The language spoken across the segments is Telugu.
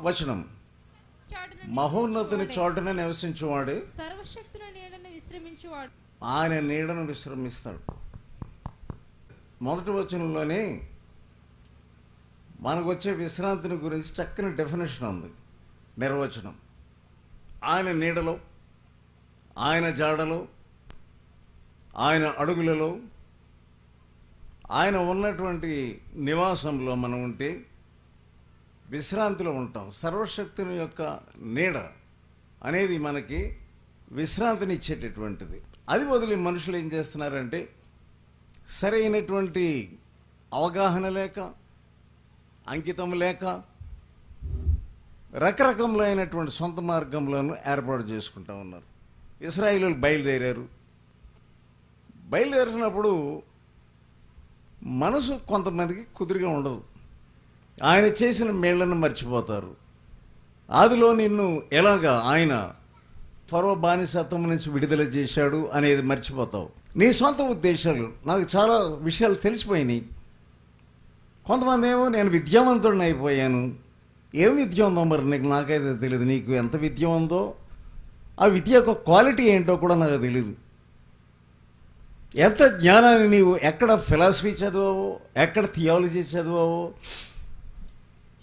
వచనం. మహోన్నతుని. చోటున నివసించువాడే. సర్వశక్తుల నీడను విశ్రమించువాడు. ఆయన నీడను విశ్రమిస్తాడు. మొదటి వచనంలోనే మనకు వచ్చే విశ్రాంతిని గురించి చక్కని డెఫినేషన్ ఉంది. నిర్వచనం. ఆయన నీడలో ఆయన జాడలో ఆయన అడుగులలో ఆయన ఉన్నటువంటి నివాసంలో మనం ఉంటే విశ్రాంతిలో ఉంటాం. సర్వశక్తుని యొక్క నీడ అనేది మనకి విశ్రాంతిని ఇచ్చేటటువంటిది అది వదిలి మనుషులు ఏం చేస్తున్నారంటే సరైనటువంటి అవగాహన లేక అంకితం లేక రకరకములైనటువంటి సొంత మార్గంలోనూ ఏర్పాటు చేసుకుంటా ఉన్నారు. ఇస్రాయిలు బయలుదేరారు. బయలుదేరినప్పుడు మనసు కొంతమందికి కుదిరిగా ఉండదు. ఆయన చేసిన మేళ్ళను మర్చిపోతారు. ఆదిలో నిన్ను ఎలాగా ఆయన పర్వ బానిసత్వం నుంచి విడుదల చేశాడు అనేది మర్చిపోతావు. నీ సొంత ఉద్దేశాలు నాకు చాలా విషయాలు తెలిసిపోయినాయి. కొంతమంది ఏమో నేను విద్యావంతుడిని అయిపోయాను. ఏం విద్య ఉందో మరి నీకు నాకైతే తెలియదు నీకు ఎంత విద్య ఉందో ఆ విద్య యొక్క క్వాలిటీ ఏంటో కూడా నాకు తెలియదు ఎంత జ్ఞానాన్ని నీవు ఎక్కడ ఫిలాసఫీ చదివావో ఎక్కడ థియాలజీ చదివావో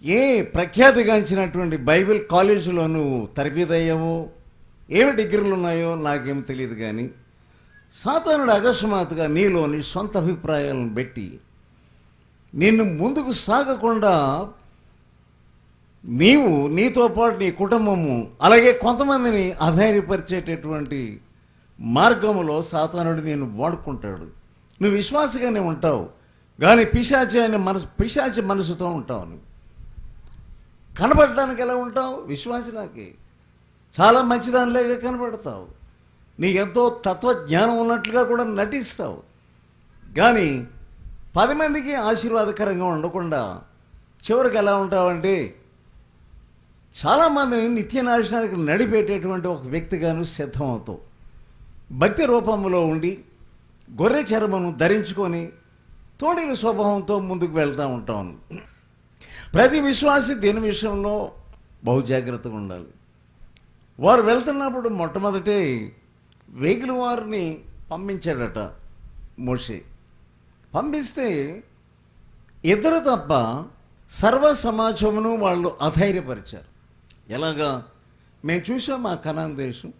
ఏ ప్రఖ్యాతిగాంచినటువంటి బైబిల్ కాలేజీలో నువ్వు తరబీదు అయ్యావో ఏమి డిగ్రీలు ఉన్నాయో నాకేం తెలియదు కానీ సాతానుడు అకస్మాత్తుగా నీలోని సొంత అభిప్రాయాలను పెట్టి నిన్ను ముందుకు సాగకుండా నీవు నీతో పాటు నీ కుటుంబము అలాగే కొంతమందిని అధైర్యపరిచేటటువంటి మార్గములో సాతానుడు నేను వాడుకుంటాడు. నువ్వు విశ్వాసగానే ఉంటావు కానీ పిశాచి అనే మనసు పిశాచి మనసుతో ఉంటావు నువ్వు. కనబడటానికి ఎలా ఉంటావు? విశ్వాసనాకి చాలా మంచిదానిలాగా కనబడతావు నీకెంతో తత్వజ్ఞానం ఉన్నట్లుగా కూడా నటిస్తావు. కానీ పది మందికి ఆశీర్వాదకరంగా ఉండకుండా చివరికి ఎలా ఉంటావంటే చాలామందిని నిత్య నాశనానికి నడిపేటటువంటి ఒక వ్యక్తిగాను సిద్ధమవుతావు. భక్తి రూపంలో ఉండి గొర్రె చర్మను ధరించుకొని తోడిన స్వభావంతో ముందుకు వెళ్తూ ఉంటాను ప్రతి విశ్వాసి దీని విషయంలో బహు జాగ్రత్తగా ఉండాలి? వారు వెళ్తున్నప్పుడు మొట్టమొదటే వెహికల్ వారిని పంపించాడట మోషే. పంపిస్తే ఇద్దరు తప్ప సర్వ సమాజమును వాళ్ళు అధైర్యపరిచారు. ఎలాగా? మేము చూసాం ఆ కనాన్ దేశం.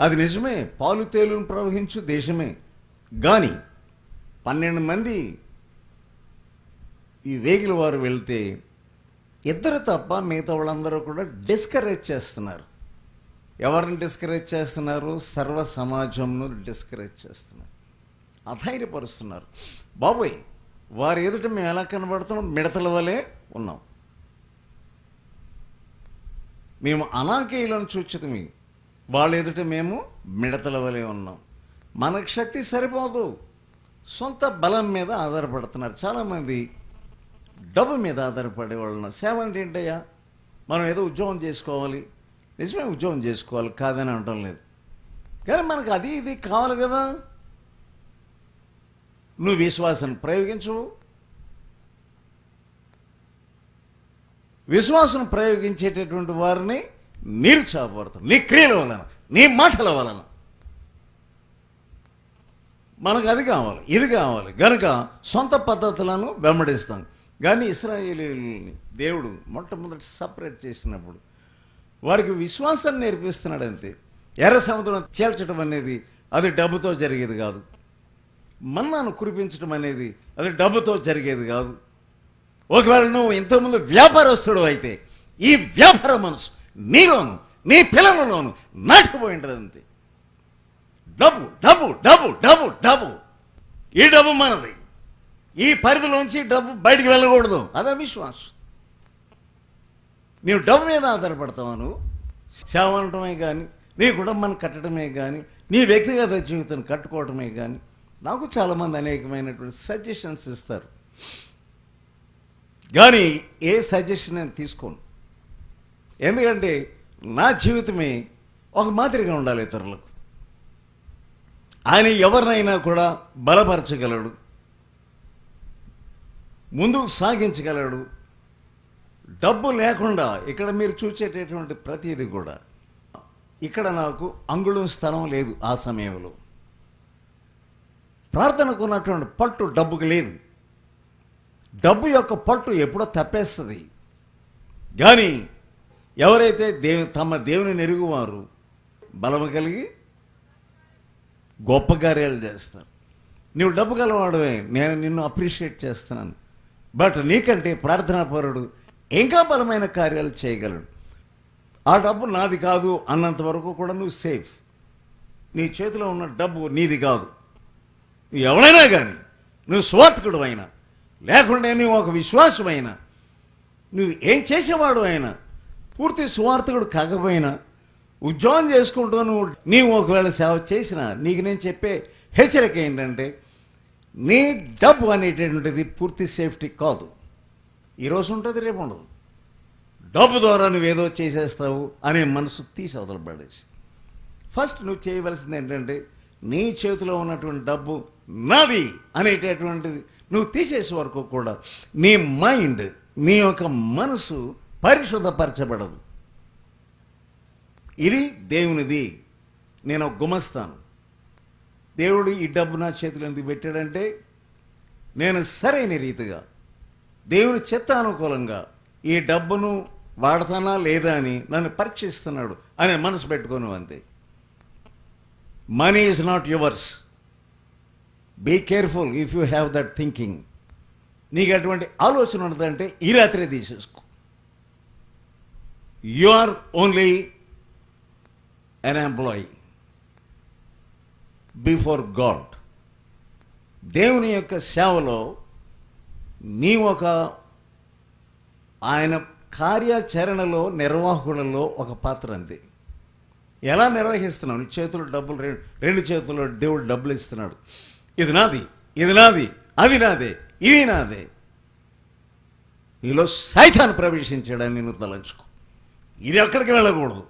అది నిజమే పాలు తేలును ప్రవహించు దేశమే. కానీ పన్నెండు మంది ఈ వేగిల వారు వెళ్తే ఇద్దరు తప్ప మిగతా వాళ్ళందరూ కూడా డిస్కరేజ్ చేస్తున్నారు. ఎవరిని డిస్కరేజ్ చేస్తున్నారు? సర్వ సమాజంను డిస్కరేజ్ చేస్తున్నారు. అధైర్యపరుస్తున్నారు. బాబోయ్ వారి ఎదుట మేము ఎలా కనబడుతున్నాం? మిడతల వలె ఉన్నాం. మేము అనాకేయులను చూచితమి. వాళ్ళ ఎదుట మేము మిడతల వలె ఉన్నాం. మనకు శక్తి సరిపోదు. సొంత బలం మీద ఆధారపడుతున్నారు. చాలామంది డబ్బు మీద ఆధారపడే వాళ్ళు ఉన్నారు. సేవ అంటే ఏంటయ్యా? మనం ఏదో ఉద్యోగం చేసుకోవాలి. నిజమే ఉద్యోగం చేసుకోవాలి. కాదని అనటం లేదు. కానీ మనకు అది ఇది కావాలి కదా. నువ్వు విశ్వాసాన్ని ప్రయోగించవు విశ్వాసం ప్రయోగించేటటువంటి వారిని నిరుత్సాహపడతారు నీ క్రియల వలన నీ మాటల వలన. మనకు అది కావాలి ఇది కావాలి. గనుక సొంత పద్ధతులను వెంబడిస్తాం. కానీ ఇస్రాయేలీని దేవుడు మొట్టమొదటి సపరేట్ చేసినప్పుడు వారికి విశ్వాసాన్ని నేర్పిస్తున్నాడు అంతే. ఎర్ర సముద్రం చేల్చడం అనేది అది డబ్బుతో జరిగేది కాదు. మన్నాను కురిపించడం అనేది అది డబ్బుతో జరిగేది కాదు. ఒకవేళ నువ్వు ఇంతకుముందు వ్యాపారస్తుడు అయితే ఈ వ్యాపార మనసు నీలోను నీ పిల్లలలోను నాటుకుపోయి ఉంటుంది అంతే. డబ్బు డబ్బు డబ్బు డబ్బు డబ్బు. ఈ డబ్బు మనది. ఈ పరిధిలోంచి డబ్బు బయటికి వెళ్ళకూడదు. అదే విశ్వాసం నీవు డబ్బు మీద ఆధారపడతావు నువ్వు సేవ అనటమే కానీ నీ కుటుంబాన్ని కట్టడమే కానీ నీ వ్యక్తిగత జీవితాన్ని కట్టుకోవటమే కానీ నాకు చాలామంది అనేకమైనటువంటి సజెషన్స్ ఇస్తారు. కానీ ఏ సజెషన్ నేను తీసుకోను. ఎందుకంటే నా జీవితమే ఒక మాదిరిగా ఉండాలి ఇతరులకు. ఆయన ఎవరినైనా కూడా బలపరచగలడు. ముందుకు సాగించగలడు. డబ్బు లేకుండా ఇక్కడ మీరు చూసేటటువంటి ప్రతిదీ కూడా. ఇక్కడ నాకు అంగుళం స్థలం లేదు ఆ సమయంలో. ప్రార్థనకు ఉన్నటువంటి పట్టు డబ్బుకు లేదు. డబ్బు యొక్క పట్టు ఎప్పుడో తప్పేస్తుంది. కానీ ఎవరైతే దేవు తమ దేవుని నెరుగువారు బలము కలిగి గొప్ప కార్యాలు చేస్తారు. నువ్వు డబ్బు గలవాడవే నేను నిన్ను అప్రిషియేట్ చేస్తున్నాను. బట్ నీకంటే ప్రార్థనాపరుడు ఇంకా బలమైన కార్యాలు చేయగలడు. ఆ డబ్బు నాది కాదు అన్నంత వరకు కూడా నువ్వు సేఫ్. నీ చేతిలో ఉన్న డబ్బు నీది కాదు. నువ్వు ఎవరైనా కానీ నువ్వు స్వార్థకుడు అయినా లేకుంటే నువ్వు ఒక విశ్వాసమైనా నువ్వు ఏం చేసేవాడు అయినా పూర్తి స్వార్థకుడు కాకపోయినా ఉద్యోగం చేసుకుంటూ నువ్వు నీవు ఒకవేళ సేవ చేసినా నీకు నేను చెప్పే హెచ్చరిక ఏంటంటే నీ డబ్బు అనేటటువంటిది పూర్తి సేఫ్టీ కాదు. ఈరోజు ఉంటుంది రేపు ఉండదు. డబ్బు ద్వారా నువ్వేదో చేసేస్తావు అనే మనసు తీసి అవతల ఫస్ట్ నువ్వు చేయవలసింది ఏంటంటే నీ చేతిలో ఉన్నటువంటి డబ్బు నాది అనేటటువంటిది నువ్వు తీసేసే వరకు కూడా నీ మైండ్ నీ యొక్క మనసు పరిశుద్ధపరచబడదు. ఇది దేవునిది. నేను గుమస్తాను. దేవుడు ఈ డబ్బు నా చేతిలో ఎందుకు పెట్టాడంటే నేను సరైన రీతిగా దేవుని చిత్తానుకూలంగా ఈ డబ్బును వాడతానా లేదా అని నన్ను పరీక్షిస్తున్నాడు అని మనసు పెట్టుకోను అంతే. Money is not yours be careful if you have that thinking నీకు అటువంటి ఆలోచన ఉండదంటే ఈ రాత్రే తీసేసుకో. You are only an employee before God. దేవుని యొక్క సేవలో నీ ఒక ఆయన కార్యాచరణలో నిర్వాహకులలో ఒక పాత్ర అంది. ఎలా నిర్వహిస్తున్నావు? నీ చేతులు డబ్బులు రెండు రెండు చేతుల్లో దేవుడు డబ్బులు ఇస్తున్నాడు. ఇది నాది ఇది నాది అది నాదే ఇది నాదే. నీలో సైతాన్ని ప్రవేశించాడని నేను తలంచుకో. ఇది ఎక్కడికి వెళ్ళకూడదు.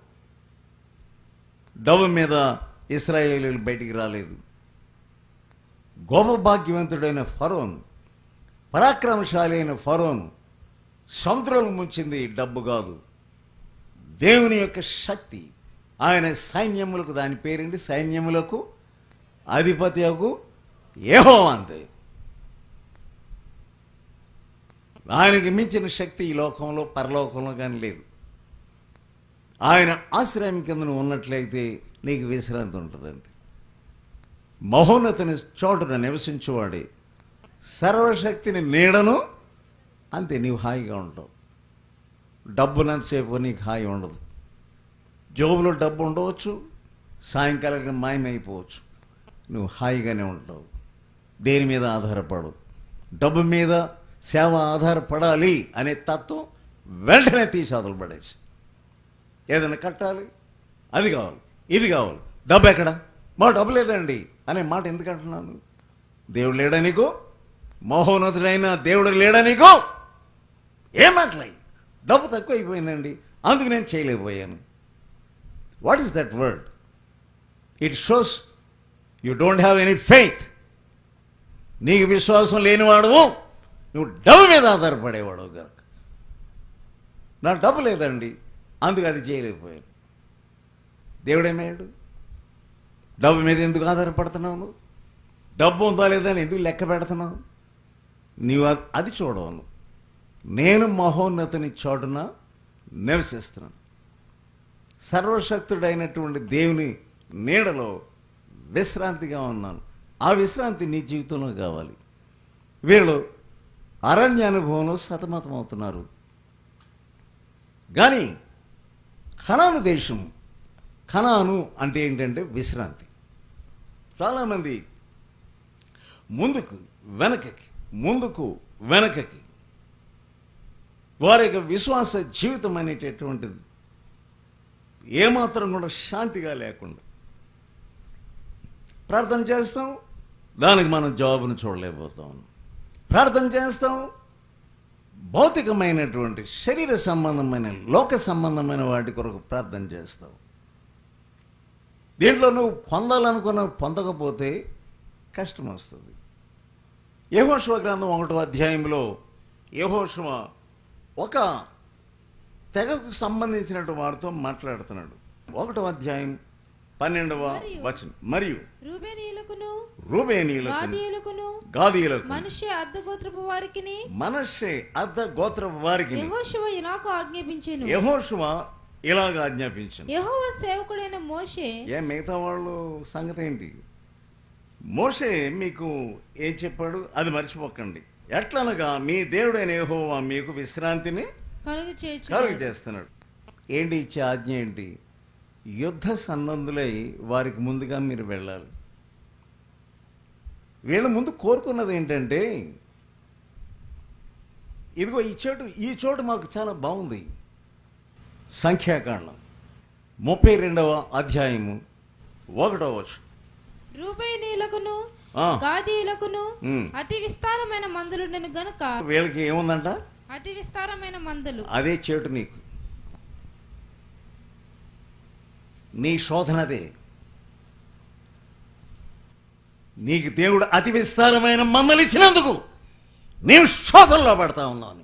డబ్బు మీద ఇస్రాయేలీలు బయటికి రాలేదు. గోపభాగ్యవంతుడైన భాగ్యవంతుడైన ఫరోను పరాక్రమశాలి అయిన ఫరోను సముద్రం ముంచింది డబ్బు కాదు. దేవుని యొక్క శక్తి. ఆయన సైన్యములకు దాని పేరేంటి సైన్యములకు అధిపత్యకు ఏహో అంతే. ఆయనకి మించిన శక్తి ఈ లోకంలో పరలోకంలో కానీ లేదు. ఆయన ఆశ్రయం కింద ఉన్నట్లయితే నీకు విశ్రాంతి ఉంటుంది అంతే మహోన్నతిని చోటున నివసించేవాడి సర్వశక్తిని నీడను అంతే నీవు హాయిగా ఉంటావు డబ్బునంతసేపు నీకు హాయి ఉండదు. జోబులో డబ్బు ఉండవచ్చు సాయంకాలం మాయమైపోవచ్చు. నువ్వు హాయిగానే ఉంటావు. దేని మీద ఆధారపడు డబ్బు మీద సేవ ఆధారపడాలి అనే తత్వం వెంటనే తీసి అదలు పడేసి ఏదైనా కట్టాలి అది కావాలి. ఇది కావాలి. డబ్బు ఎక్కడ? మా డబ్బు లేదండి. అనే మాట ఎందుకు అంటున్నాను? దేవుడు లేడా నీకు? మహోన్నతుడైన దేవుడు లేడా నీకు? ఏం మాటలై డబ్బు తక్కువ అయిపోయిందండి. అందుకు నేను చేయలేకపోయాను. What is that word it shows you don't have any faith నీకు విశ్వాసం లేనివాడు నువ్వు డబ్బు మీద ఆధారపడేవాడు కనుక. నా డబ్బు లేదండి. అందుకు అది చేయలేకపోయాను. దేవుడేమయ్యాడు? డబ్బు మీద ఎందుకు ఆధారపడుతున్నావు నువ్వు? డబ్బు ఉందా లేదా అని ఎందుకు లెక్క పెడుతున్నావు? నీవు అది చూడవను. నేను మహోన్నతిని చోటున నివసిస్తున్నాను. సర్వశక్తుడైనటువంటి దేవుని నీడలో విశ్రాంతిగా ఉన్నాను. ఆ విశ్రాంతి నీ జీవితంలో కావాలి. వీళ్ళు అరణ్య అనుభవంలో సతమతమవుతున్నారు. కానీ ఖనాను దేశం కణాను అంటే ఏంటంటే విశ్రాంతి. చాలామంది ముందుకు వెనకకి ముందుకు వెనకకి వారి యొక్క విశ్వాస జీవితం అనేటటువంటిది ఏమాత్రం కూడా శాంతిగా లేకుండా. ప్రార్థన చేస్తాం దానికి మనం జవాబును చూడలేకపోతాం. ప్రార్థన చేస్తాం భౌతికమైనటువంటి శరీర సంబంధమైన లోక సంబంధమైన వాటి కొరకు ప్రార్థన చేస్తాం. దీంట్లో నువ్వు పొందాలనుకున్న పొందకపోతే కష్టం వస్తుంది. యహోశివ గ్రంథం ఒకటో అధ్యాయంలో యహోశివ ఒక తెగకు సంబంధించినటువంటి వారితో మాట్లాడుతున్నాడు. ఒకటో అధ్యాయం పన్నెండవ వచనం. మరియు రూబేనీయులకును గాదీయులకు మనుష్య అర్ధగోత్రపు వారికిని మనషే అర్ధ గోత్ర వారికి యెహోషువ ఇలాగ ఆజ్ఞాపించెను. యహోశువ ఇలాగ ఆజ్ఞాపించను. యెహోవా సేవకుడైన మోషే ఏ మిగతా వాళ్ళు సంగతి ఏంటి మోషే మీకు ఏం చెప్పాడు? అది మర్చిపోకండి. ఎట్లనగా మీ దేవుడైన యెహోవా మీకు విశ్రాంతిని కలుగు కలుగు చేస్తున్నాడు. ఏంటి ఇచ్చే ఆజ్ఞ ఏంటి? యుద్ధ సన్నద్ధులై వారికి ముందుగా మీరు వెళ్ళాలి. వీళ్ళ ముందు కోరుకున్నది ఏంటంటే ఇదిగో ఈ చోటు ఈ చోటు మాకు చాలా బాగుంది. సంఖ్యాకాండం ముప్పై రెండవ అధ్యాయము ఒకటవ వచనం. గాదీయులకును ఉమ్. అతి విస్తారమైన మందులుండెను గనుక వీళ్ళకి ఏముందంట? అతి విస్తారమైన మందలు. అదే చేటు నీకు. నీ శోధనదే నీకు దేవుడు అతి విస్తారమైన మందలు ఇచ్చినందుకు నీవు శోధనలో పడతా ఉన్నాను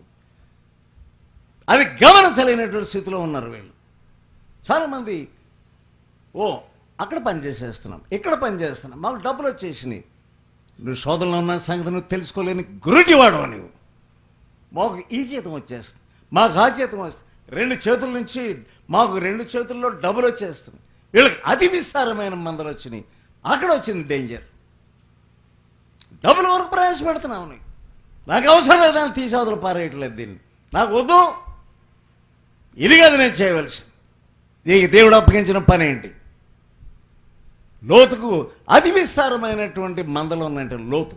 అవి గమనించలేనటువంటి స్థితిలో ఉన్నారు వీళ్ళు. చాలామంది ఓ అక్కడ పని చేసేస్తున్నాం ఇక్కడ పని చేస్తున్నాం మాకు డబ్బులు వచ్చేసినాయి. నువ్వు శోధనలో ఉన్న సంగతి నువ్వు తెలుసుకోలేని గురుటివాడు నువ్వు మాకు ఈ జీతం వచ్చేస్తుంది మాకు ఆ జీతం వస్తుంది. రెండు చేతుల నుంచి మాకు రెండు చేతుల్లో డబ్బులు వచ్చేస్తుంది వీళ్ళకి అతి విస్తారమైన మందలు వచ్చినాయి. అక్కడ వచ్చింది డేంజర్ డబ్బులు వరకు ప్రవేశపెడుతున్నావు నీకు నాకు అవసరం లేదని తీసేవతలు పారేయట్లేదు దీన్ని. నాకు వద్దు ఇది కాదు నేను చేయవలసి నీకు దేవుడు అప్పగించిన పని ఏంటి? లోతుకు అతి విస్తారమైనటువంటి మందలు ఉన్నట్టు లోతు.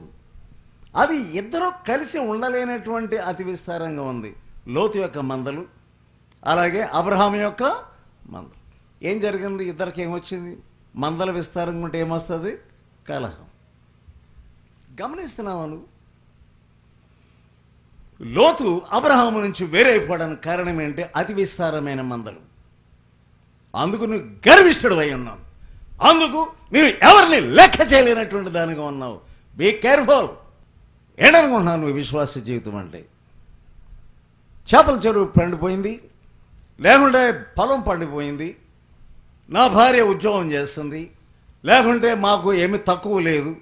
అది ఇద్దరు కలిసి ఉండలేనటువంటి అతి విస్తారంగా ఉంది. లోతు యొక్క మందలు అలాగే అబ్రహాం యొక్క మందలు. ఏం జరిగింది? ఇద్దరికి ఏమొచ్చింది మందల విస్తారంగా ఉంటే ఏమొస్తుంది? కలహం. గమనిస్తున్నావా నువ్వు? లోతు అబ్రహాము నుంచి వేరైపోవడానికి కారణం ఏంటి? అతి విస్తారమైన మందలు. అందుకు నువ్వు గర్విష్ఠుడు అయి ఉన్నావు అందుకు నువ్వు ఎవరిని లెక్క చేయలేనటువంటి దానిగా ఉన్నావు. బీ కేర్ఫుల్ ఏడనుకుంటున్నావు నువ్వు విశ్వాస జీవితం అంటే? చేపల చెరువు పండిపోయింది. లేకుంటే పొలం పండిపోయింది. నా భార్య ఉద్యోగం చేస్తుంది. లేకుంటే మాకు ఏమి తక్కువ లేదు.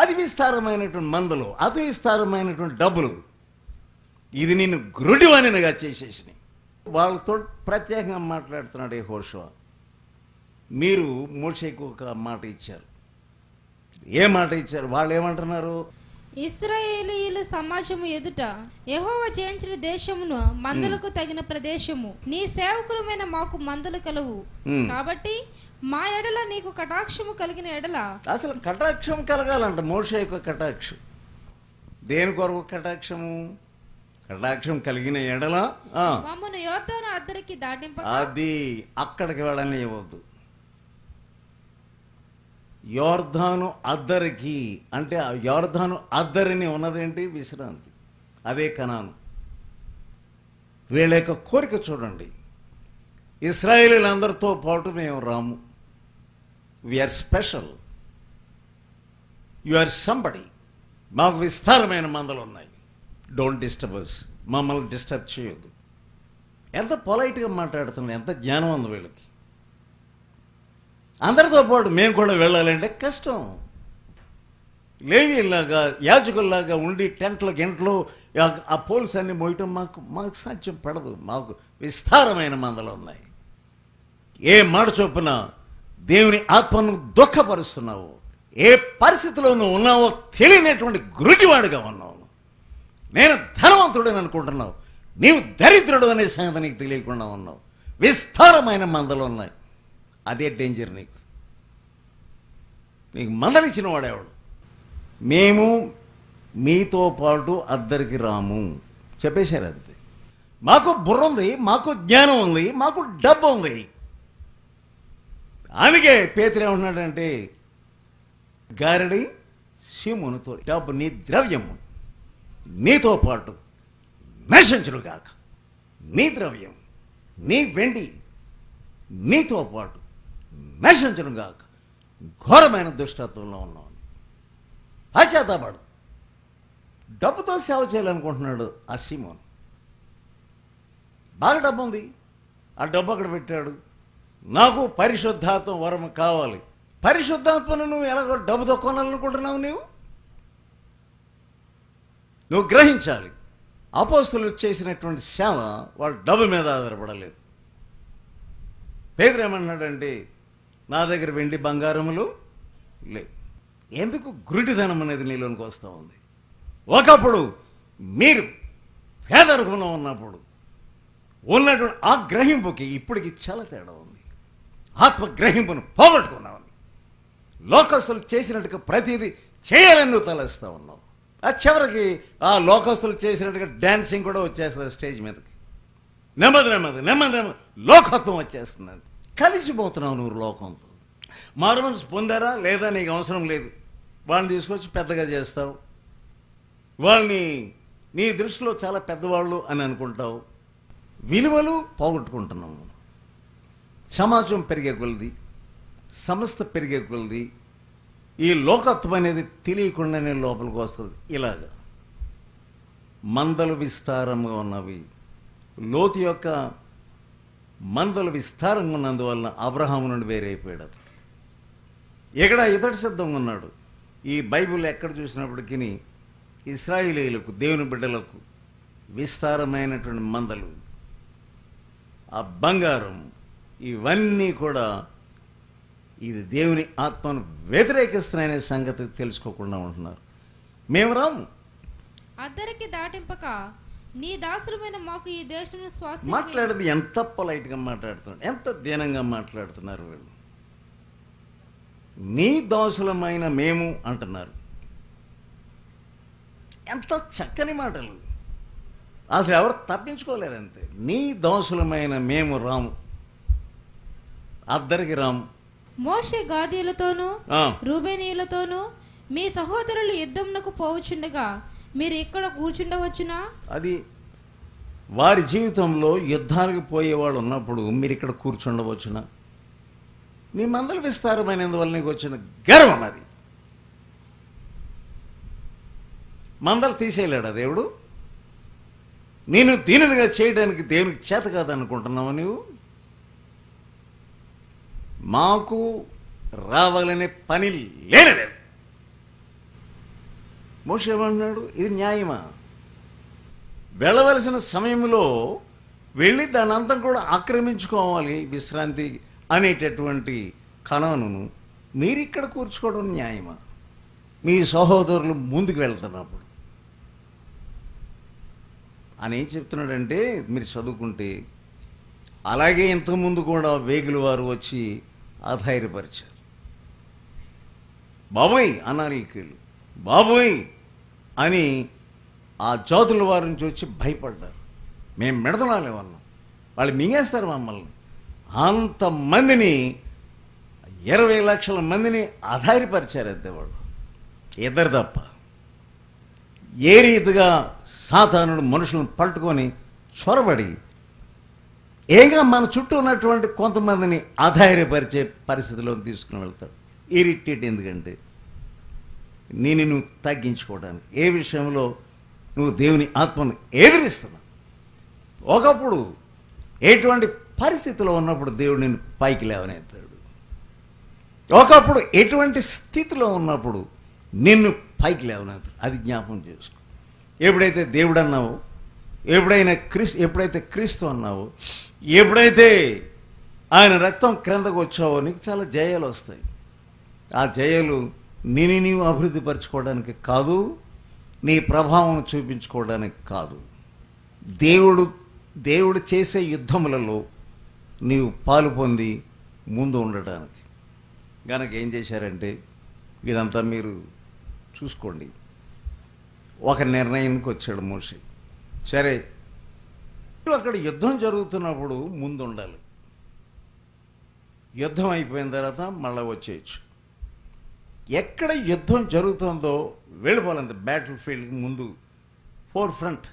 అతి విస్తారమైనటువంటి మందులు అతి విస్తారమైనటువంటి డబ్బులు. ఇది నిన్ను గురుడివానిగా చేసేసినాయి వాళ్ళతో ప్రత్యేకంగా మాట్లాడుతున్నాడు ఈ హోషవా మీరు మోషేకు ఒక మాట ఇచ్చారు. ఏ మాట ఇచ్చారు? వాళ్ళు ఏమంటున్నారు ఇస్రాయేలీయుల సమాజము ఎదుట యెహోవా జయించిన దేశమును మందలకు తగిన ప్రదేశము. నీ సేవకులమైన మాకు మందలు కలవు. కాబట్టి మా ఎడల నీకు కటాక్షము కలిగిన ఎడల అసలు కటాక్షం కలగాలంట. మోషే యొక్క కటాక్షం. దేని కొరకు కటాక్షము? కటాక్షం కలిగిన ఎడల ఆ, మమ్మను యోర్దాను అద్దరికి దాటింప అది అక్కడికి వెళ్ళని ఇవ్వద్దు యోర్ధాను అద్దరికి అంటే ఆ యోర్ధాను అద్దరిని ఉన్నదేంటి? విశ్రాంతి. అదే కనాను. వీళ్ళ యొక్క కోరిక చూడండి. ఇస్రాయేలీలందరితో పాటు మేము రాము. We are special you are somebody మాకు విస్తారమైన మందలు ఉన్నాయి. డోంట్ డిస్టర్బర్స్ మమ్మల్ని డిస్టర్బ్ చేయొద్దు. ఎంత పొలైట్గా మాట్లాడుతున్నారు ఎంత జ్ఞానం ఉంది వీళ్ళకి. అందరితో పాటు మేము కూడా వెళ్ళాలంటే కష్టం. లేవీలాగా యాజకుల్లాగా ఉండి టెంట్ల గెంట్లో ఆ- పోలీస్ పోల్స్ అన్ని మోయటం మాకు మాకు సాధ్యం పడదు. మాకు విస్తారమైన మందలు ఉన్నాయి. ఏ మాట చొప్పున దేవుని ఆత్మను దుఃఖపరుస్తున్నావు? ఏ పరిస్థితిలో నువ్వు ఉన్నావో తెలియనటువంటి గురుటివాడుగా ఉన్నావు? నేను ధనవంతుడని అనుకుంటున్నావు. నీవు దరిద్రుడు అనే సంగతి నీకు తెలియకుండా ఉన్నావు. విస్తారమైన మందలు ఉన్నాయి. అదే డేంజర్ నీకు. నీకు మందలిచ్చిన వాడేవాడు మేము మీతో పాటు అద్దరికి రాము. చెప్పేశారు అంతే. మాకు బుర్ర ఉంది మాకు జ్ఞానం ఉంది మాకు డబ్బు ఉంది. అందుకే పేతురు ఏమంటున్నాడంటే గారడి సీమునితో డబ్బు నీ ద్రవ్యము. నీతో పాటు నశించునుగాక నీ ద్రవ్యం నీ వెండి నీతో పాటు నశించునుగాక ఘోరమైన దుష్టత్వంలో ఉన్నావు. పశ్చాత్తాపడు. డబ్బుతో సేవ చేయాలనుకుంటున్నాడు ఆ సీమోన్. బాగా డబ్బు ఉంది ఆ డబ్బు అక్కడ పెట్టాడు. నాకు పరిశుద్ధాత్మ వరం కావాలి. పరిశుద్ధాత్మను నువ్వు ఎలాగో డబ్బుతో కొనాలనుకుంటున్నావు నీవు? నువ్వు గ్రహించాలి. అపోస్తులు చేసినటువంటి సేవ వాళ్ళు డబ్బు మీద ఆధారపడలేదు. పేదరు ఏమన్నాడంటే నా దగ్గర వెండి బంగారములు లేవు. ఎందుకు గురుడిధనం అనేది నీలోనికి వస్తూ ఉంది? ఒకప్పుడు మీరు పేదరికంలో ఉన్నప్పుడు ఉన్నటువంటి ఆ గ్రహింపుకి ఇప్పటికి చాలా తేడా ఉంది. ఆత్మ గ్రహింపును పోగొట్టుకున్నామని లోకస్తులు చేసినట్టుగా ప్రతిదీ చేయాలని నువ్వు తలస్తూ ఉన్నావు. ఆ చివరికి ఆ లోకస్తులు చేసినట్టుగా డ్యాన్సింగ్ కూడా వచ్చేస్తుంది స్టేజ్ మీదకి. నెమ్మది నెమ్మది నెమ్మది నెమ్మది. లోకత్వం వచ్చేస్తుంది. కలిసిపోతున్నావు నువ్వు లోకంతో. మారు పొందారా? లేదా నీకు అవసరం లేదు. వాళ్ళని తీసుకొచ్చి పెద్దగా చేస్తావు. వాళ్ళని నీ దృష్టిలో చాలా పెద్దవాళ్ళు అని అనుకుంటావు. విలువలు పోగొట్టుకుంటున్నాము సమాజం పెరిగే కొలది సంస్థ పెరిగే కొలది ఈ లోకత్వం అనేది తెలియకుండానే లోపలికి వస్తుంది. ఇలాగా. మందలు విస్తారంగా ఉన్నవి. లోతు యొక్క మందలు విస్తారంగా ఉన్నందువలన అబ్రహాము నుండి వేరైపోయాడు అతడు. ఇక్కడ ఇతడు సిద్ధంగా ఉన్నాడు? ఈ బైబిల్ ఎక్కడ చూసినప్పటికీ ఇస్రాయిలీలకు దేవుని బిడ్డలకు విస్తారమైనటువంటి మందలు ఆ బంగారం ఇవన్నీ కూడా ఇది దేవుని ఆత్మను వ్యతిరేకిస్తున్నాయనే సంగతి తెలుసుకోకుండా ఉంటున్నారు. మేము రాము. అద్దరికి దాటింపక నీ దాసులమైన మాకు ఈ దేశంలో శ్వాస మాట్లాడేది ఎంత పొలైట్గా మాట్లాడుతున్నారు? ఎంత దీనంగా మాట్లాడుతున్నారు వీళ్ళు? నీ దోషులమైన మేము అంటున్నారు. ఎంత చక్కని మాటలు. అసలు ఎవరు తప్పించుకోలేదంతే. నీ దోషులమైన మేము రాము. అద్దరికి రాము. మోషే గాదీలతోనూ రూబేనీయులతోనూ మీ సహోదరులు యుద్ధమునకు పోవచ్చుండగా మీరు ఇక్కడ కూర్చుండవచ్చునా? అది వారి జీవితంలో యుద్ధానికి పోయేవాడు ఉన్నప్పుడు మీరు ఇక్కడ కూర్చుండవచ్చునా? నీ మందలు విస్తారమైనందువల్ల నీకు వచ్చిన గర్వం అది. మందలు తీసేయలేడా దేవుడు? నేను దీనునిగా చేయడానికి దేవునికి చేత కాదనుకుంటున్నావు నువ్వు మాకు రావాలనే పని లేనలేదు. మోషేమన్నాడు ఇది న్యాయమా? వెళ్ళవలసిన సమయంలో వెళ్ళి దాని అంతా కూడా ఆక్రమించుకోవాలి విశ్రాంతి అనేటటువంటి కణను మీరు ఇక్కడ కూర్చుకోవడం న్యాయమా? మీ సహోదరులు ముందుకు వెళ్తున్నప్పుడు. అని ఏం చెప్తున్నాడంటే మీరు చదువుకుంటే అలాగే ఇంతకుముందు కూడా వేగుల వారు వచ్చి అధైర్యపరిచారు బాబోయ్ అన్నారు ఈకీలు బాబోయ్ అని ఆ జాతుల వారి నుంచి వచ్చి భయపడ్డారు. మేము మెడతనాలేమన్నాం వాళ్ళు. మింగేస్తారు మమ్మల్ని. అంతమందిని ఇరవై లక్షల మందిని ఆధారపరిచారు అద్దెవాడు ఇద్దరు తప్ప. ఏ రీతిగా సాధారణుడు మనుషులను పట్టుకొని చొరబడి ఏగా మన చుట్టూ ఉన్నటువంటి కొంతమందిని అధైర్యపరిచే పరిస్థితిలో తీసుకుని వెళ్తాడు. ఇరిటేట్ ఎందుకంటే నేను నువ్వు తగ్గించుకోవడానికి. ఏ విషయంలో నువ్వు దేవుని ఆత్మను ఎదిరిస్తున్నావు? ఒకప్పుడు ఎటువంటి పరిస్థితిలో ఉన్నప్పుడు దేవుడు నేను పైకి లేవనెత్తాడు. ఒకప్పుడు ఎటువంటి స్థితిలో ఉన్నప్పుడు నిన్ను పైకి లేవనెత్తాడు. అది జ్ఞాపకం చేసుకో. ఎప్పుడైతే దేవుడు అన్నావో ఎప్పుడైనా క్రీస్తు ఎప్పుడైతే క్రీస్తు అన్నావో ఎప్పుడైతే ఆయన రక్తం క్రిందకు వచ్చావో నీకు చాలా జయాలు వస్తాయి. ఆ జయాలు నిన్ను నీవు అభివృద్ధి పరచుకోవడానికి కాదు నీ ప్రభావం చూపించుకోవడానికి కాదు. దేవుడు దేవుడు చేసే యుద్ధములలో నీవు పాలు పొంది ముందు ఉండటానికి. కనుక ఏం చేశారంటే ఇదంతా మీరు చూసుకోండి. ఒక నిర్ణయానికి వచ్చాడు మోషి. సరే అక్కడ యుద్ధం జరుగుతున్నప్పుడు ముందు ఉండాలి యుద్ధం అయిపోయిన తర్వాత మళ్ళీ వచ్చేయచ్చు. ఎక్కడ యుద్ధం జరుగుతుందో వెళ్ళిపోవాలంత బ్యాటిల్ ఫీల్డ్కి ముందు ఫోర్ ఫ్రంట్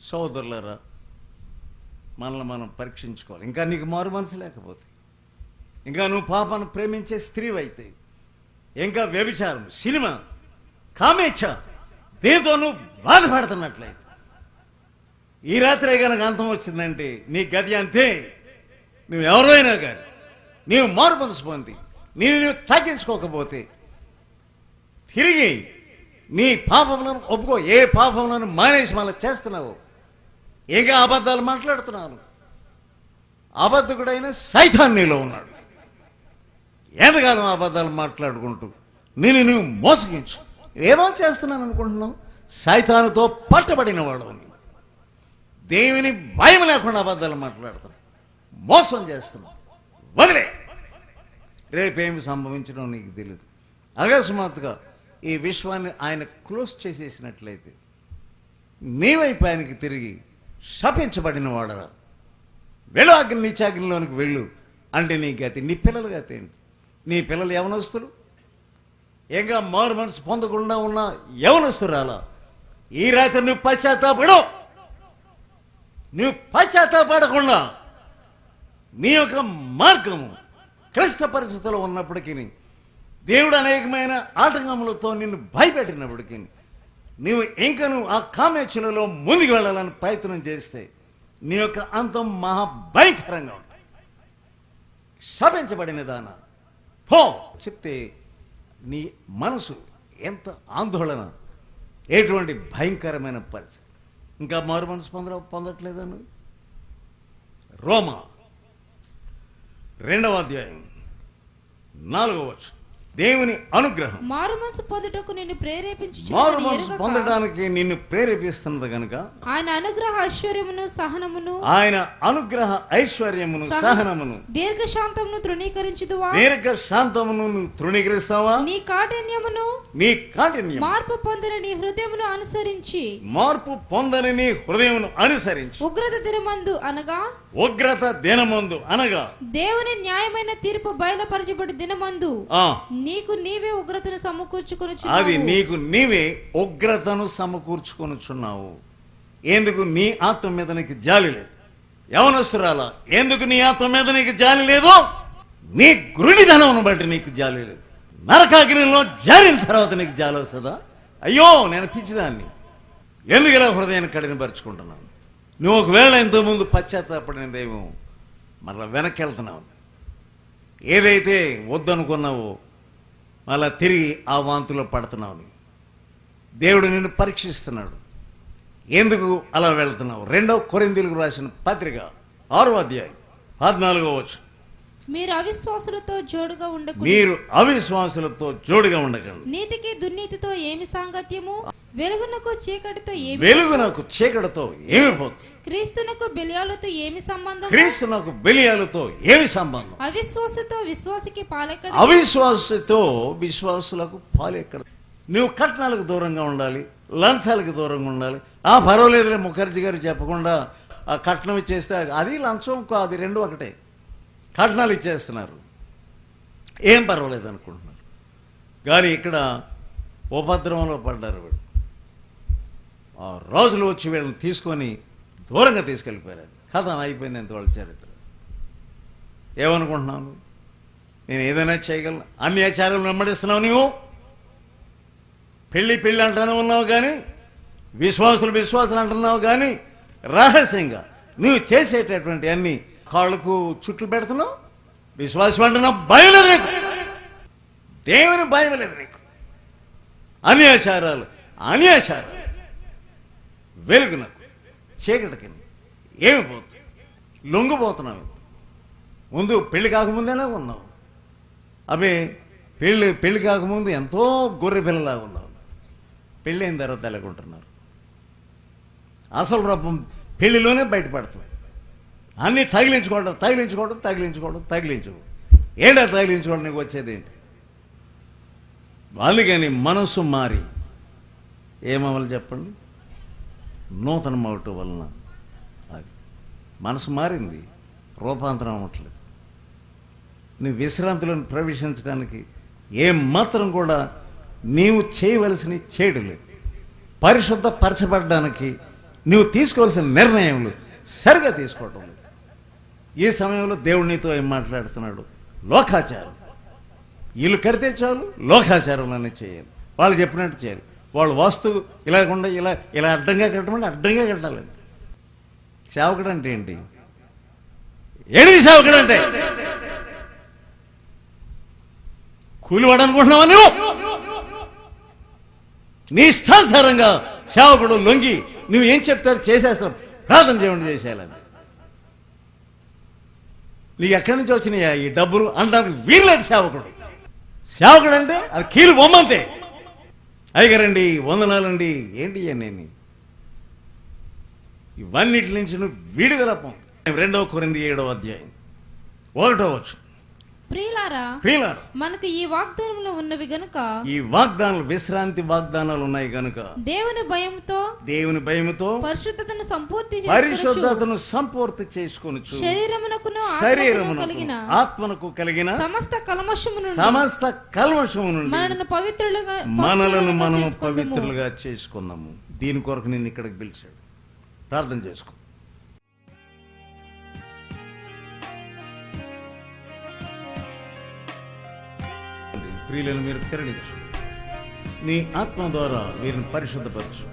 సోదరులరా మనల్ని మనం పరీక్షించుకోవాలి. ఇంకా నీకు మారు మనసు లేకపోతే. ఇంకా నువ్వు పాపను ప్రేమించే స్త్రీవైతే ఇంకా వ్యభిచారం సినిమా కామేచ్ఛ దీంతో నువ్వు బాధపడుతున్నట్లయితే. ఈ రాత్రే కనుక అంతం వచ్చిందంటే నీ గది అంతే. నువ్వు ఎవరైనా కానీ నీవు మారు మనసు పొంది నేను నువ్వు తగ్గించుకోకపోతే తిరిగి నీ పాపములను ఒప్పుకో. ఏ పాపములను మానేసి మళ్ళీ చేస్తున్నావు? ఇంకా అబద్ధాలు మాట్లాడుతున్నాను? అబద్ధకుడైన సైతాన్ నీలో ఉన్నాడు. ఎంతకాలం అబద్ధాలు మాట్లాడుకుంటూ నేను నువ్వు మోసగించు. ఏదో చేస్తున్నాను అనుకుంటున్నావు సైతానుతో పట్టబడిన వాడు దేవుని భయం లేకుండా అబద్ధాలు మాట్లాడుతున్నాం. మోసం చేస్తున్నాం. వదిలే. రేపేమి సంభవించడం నీకు తెలియదు అకస్మాత్తుగా ఈ విశ్వాన్ని ఆయన క్లోజ్ చేసేసినట్లయితే నీవైపు ఆయనకి తిరిగి శపించబడిన వాడరా. వెళ్ళు అగ్ని నీచాగ్నిలోనికి వెళ్ళు అంటే నీ గతి నీ పిల్లలుగా గతి ఏంటి? నీ పిల్లలు యవనస్తులు? ఇంకా మారు మనసు పొందకుండా ఉన్న యవనస్తురాలా? ఈ రాత్రి నువ్వు పశ్చాత్తాపడు నువ్వు పశ్చాత్తాపడకుండా నీ యొక్క మార్గము క్లిష్ట పరిస్థితుల్లో ఉన్నప్పటికీ దేవుడు అనేకమైన ఆటంకములతో నిన్ను భయపెట్టినప్పటికీ నీవు ఇంకా నువ్వు ఆ కామేచ్ఛలలో ముందుకు వెళ్ళాలని ప్రయత్నం చేస్తే నీ యొక్క అంతం మహా భయంకరంగా ఉంటుంది. శపించబడిన దాన. పో చెప్తే నీ మనసు ఎంత ఆందోళన ఎటువంటి భయంకరమైన పరిస్థితి. ఇంకా మారు మనసు పొంద పొందట్లేదా నువ్వు రోమా. రెండవ అధ్యాయం. నాలుగవ వచ్చు దేవుని అనుగ్రహం. మారు మనసు పొందుటకు నిన్ను ప్రేరేపించు మారు మనసు పొందడానికి నిన్ను ప్రేరేపిస్తున్నది కనుక ఆయన అనుగ్రహ ఐశ్వర్యమును సహనమును ఆయన అనుగ్రహ ఐశ్వర్యమును సహనమును. దీర్ఘశాంతమును తృణీకరించుదువా? దీర్ఘ శాంతమును నువ్వు తృణీకరిస్తావా? నీ కాఠిన్యమును నీ కాఠిన్యం మార్పు పొందిన నీ హృదయమును అనుసరించి. మార్పు పొందని నీ హృదయమును అనుసరించి. ఉగ్రత దినమందు అనగా? ఉగ్రత దినమందు అనగా? దేవుని న్యాయమైన తీర్పు బయలుపరచబడి దినమందు ఆ. నీకు నీవే ఉగ్రతను సమకూర్చుకొని అది నీకు నీవే ఉగ్రతను సమకూర్చుకొనుచున్నావు ఎందుకు నీ ఆత్మ మీద నీకు జాలి లేదు? యవనసురాల ఎందుకు నీ ఆత్మ మీద నీకు జాలి లేదు? నీ గురుడిధనమును బట్టి నీకు జాలి లేదు. నరకాగ్నిలో జారిన తర్వాత నీకు జాలి వస్తుందా? అయ్యో నేను పిచ్చిదాన్ని. ఎందుకు ఇలా హృదయాన్ని కఠినపరుచుకుంటున్నాను? నువ్వు ఒకవేళ ఇంతకుముందు పశ్చాత్తాపడినదేమో మళ్ళీ వెనక్కి వెళ్తున్నావు. ఏదైతే వద్దనుకున్నావో మళ్ళా తిరిగి ఆ వాంతులో పడుతున్నావు దేవుడు నిన్ను పరీక్షిస్తున్నాడు. ఎందుకు అలా వెళ్తున్నావు? రెండవ కొరిందీలకు రాసిన పత్రిక ఆరో అధ్యాయం పద్నాలుగో వచ్చు మీరు అవిశ్వాసులతో జోడుగా ఉండకు మీరు అవిశ్వాసులతో జోడుగా ఉండకండి నీతికి దుర్నీతితో ఏమి సాంగత్యము? వెలుగునకు చీకటితో ఏమి వెలుగునకు చీకటితో ఏమి పోతుంది? క్రీస్తునకు బెలియాలతో ఏమి సంబంధం? క్రీస్తునకు బెలియాలతో ఏమి సంబంధం? అవిశ్వాసతో విశ్వాసికి పాలెక్కడ? అవిశ్వాసతో విశ్వాసులకు పాలు ఎక్కడ నువ్వు కట్నాలకు దూరంగా ఉండాలి లంచాలకు దూరంగా ఉండాలి. ఆ పర్వాలేదులే ముఖర్జీ గారు చెప్పకుండా ఆ కట్నం ఇచ్చేస్తే అది లంచం కాదు రెండు ఒకటే. కట్నాలు ఇచ్చేస్తున్నారు. ఏం పర్వాలేదు అనుకుంటున్నారు. కానీ ఇక్కడ ఉపద్రవంలో పడ్డారు వీడు ఆ రోజులు వచ్చి వీళ్ళని తీసుకొని దూరంగా తీసుకెళ్ళిపోయారు. కథ అయిపోయింది ఎంత వాళ్ళ చరిత్ర. ఏమనుకుంటున్నాను నేను ఏదైనా చేయగలను? అన్ని ఆచారాలు వెంబడిస్తున్నావు నీవు? పెళ్ళి పెళ్ళి అంటానే ఉన్నావు కానీ విశ్వాసులు విశ్వాసులు అంటున్నావు కానీ రహస్యంగా నువ్వు చేసేటటువంటి అన్ని కాళ్ళకు చుట్లు పెడుతున్నావు? విశ్వాసం అంటున్నావు భయం లేదు నీకు. దేవుని భయం లేదు నీకు. అన్యాచారాలు అన్యాచారాలు వెలుగు నాకు. చీకటికి ఏమి పోతుంది లొంగిపోతున్నావు. ముందు పెళ్ళి కాకముందేలా ఉన్నావు? అవి పెళ్ళి పెళ్ళి కాకముందు ఎంతో గొర్రె పిల్లలాగా ఉన్నావు. పెళ్ళైన తర్వాత ఎలాగుంటున్నారు? అసలు రూపం పెళ్ళిలోనే బయటపడుతుంది అన్నీ తగిలించుకోవడం తగిలించుకోవడం తగిలించుకోవడం తగిలించుకోవడం. ఏంటో తగిలించుకోవడం? నీకు వచ్చేది ఏంటి? అందుకని మనసు మారి ఏమవ్వాలి చెప్పండి? నూతన అవటం వలన. అది. మనసు మారింది రూపాంతరం అవ్వట్లేదు. నీ విశ్రాంతిలోని ప్రవేశించడానికి ఏమాత్రం మాత్రం కూడా నీవు చేయవలసిన చేయడం లేదు. పరిశుద్ధపరచబడడానికి నువ్వు తీసుకోవాల్సిన నిర్ణయములు సరిగా తీసుకోవటం లేదు. ఈ సమయంలో దేవుడు నీతో ఏం మాట్లాడుతున్నాడు? లోకాచారం. ఇల్లు కడితే చాలు లోకాచారంలోనే చేయాలి. వాళ్ళు చెప్పినట్టు చేయాలి. వాళ్ళు వాస్తు ఇలాగకుండా ఇలా ఇలా అడ్డంగా కట్టమంటే అడ్డంగా కట్టాలండి. సేవకుడు అంటే ఏంటి? ఏంటి సేవకుడు అంటే? కూలివాడు అనుకుంటున్నావా నువ్వు? నీ ఇష్టానుసారంగా సేవకుడు లొంగి నువ్వు ఏం చెప్తారు చేసేస్తావు ప్రార్థన చేయండి చేసేయాలని నీకు ఎక్కడి నుంచి వచ్చినాయా ఈ డబ్బులు? అనడానికి వీల్లేదు సేవకుడు. సేవకుడు అంటే అది కీలు బొమ్మంతే. అయ్యగారండి వందనాలండి ఏంటి నేను ఇవన్నిటి నుంచి నువ్వు విడుదల పొంది. రెండవ కొరింది ఏడవ అధ్యాయం. ఒకటో వచ్చు ప్రియులారా ప్రియులారు మనకు ఈ వాగ్దానంలో ఉన్నవి గనుక ఈ వాగ్దానాలు విశ్రాంతి వాగ్దానాలు ఉన్నాయి కనుక దేవుని భయంతో దేవుని భయముతో పరిశుద్ధతను సంపూర్తి పరిశుద్ధతను సంపూర్తి శరీరమునకును ఆత్మకును శరీరమునకు కలిగిన ఆత్మనకు కలిగిన సమస్త కలమషము సమస్త కల్మషము నుండి మనలను పవిత్రులుగా మనలను చేసుకొందుము. పవిత్రులుగా చేసుకున్నాము. దీని కొరకు నేను ఇక్కడికి పిలిచాడు. ప్రార్థన చేసుకో. ప్రియులను మీరు కరుణించు నీ ఆత్మ ద్వారా వీరిని పరిశుద్ధపరచు.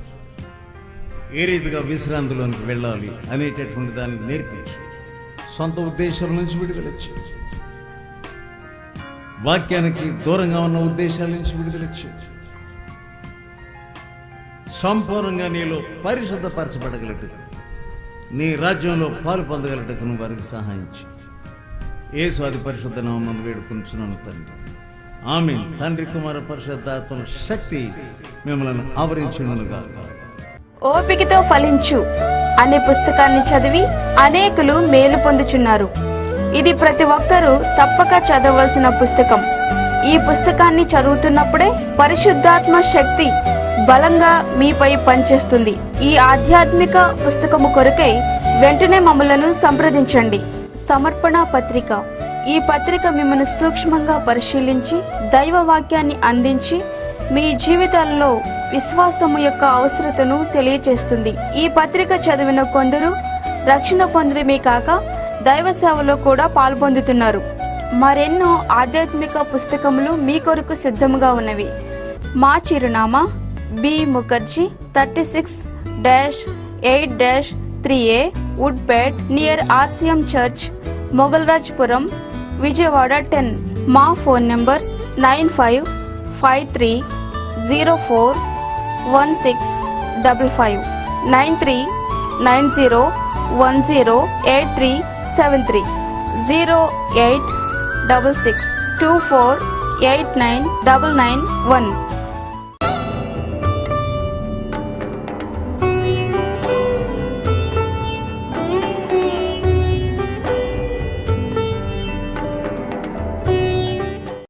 ఏ రీతిగా విశ్రాంతిలోనికి వెళ్ళాలి అనేటటువంటి దాన్ని నేర్పించు. సొంత ఉద్దేశాల నుంచి విడుదలచ్చు వాక్యానికి దూరంగా ఉన్న ఉద్దేశాల నుంచి విడుదలచ్చు సంపూర్ణంగా నీలో పరిశుద్ధపరచబడగలటకు నీ రాజ్యంలో పాలు పొందగలటకు నువ్వు వారికి సహాయించు. ఏ స్వాది పరిశుద్ధ నామం వేడుకుంటున్నాను తండ్రి. ఆమె తండ్రి కుమార పరిశుద్ధాత్మ శక్తి మిమ్మల్ని ఆవరించునుగా ఓపికతో ఫలించు. అనే పుస్తకాన్ని చదివి అనేకులు మేలు పొందుచున్నారు. ఇది ప్రతి ఒక్కరూ తప్పక చదవలసిన పుస్తకం. ఈ పుస్తకాన్ని చదువుతున్నప్పుడే పరిశుద్ధాత్మ శక్తి బలంగా మీపై పనిచేస్తుంది. ఈ ఆధ్యాత్మిక పుస్తకము కొరకై వెంటనే మమ్మలను సంప్రదించండి. సమర్పణ పత్రిక. ఈ పత్రిక మిమ్మల్ని సూక్ష్మంగా పరిశీలించి దైవ వాక్యాన్ని అందించి మీ జీవితాల్లో విశ్వాసము యొక్క అవసరతను తెలియచేస్తుంది. ఈ పత్రిక చదివిన కొందరు రక్షణ పొందడమే కాక దైవ సేవలో కూడా పాల్పొందుతున్నారు. మరెన్నో ఆధ్యాత్మిక పుస్తకములు మీ కొరకు సిద్ధముగా ఉన్నవి. మా చిరునామా B. Mukherjee thirty six dash eight dash three A Woodpet near RCM church Mogalrajpuram Vijayawada ten మా phone numbers nine five five three zero four one six double five nine three nine zero one zero eight three seven three zero eight double six two four eight nine double nine one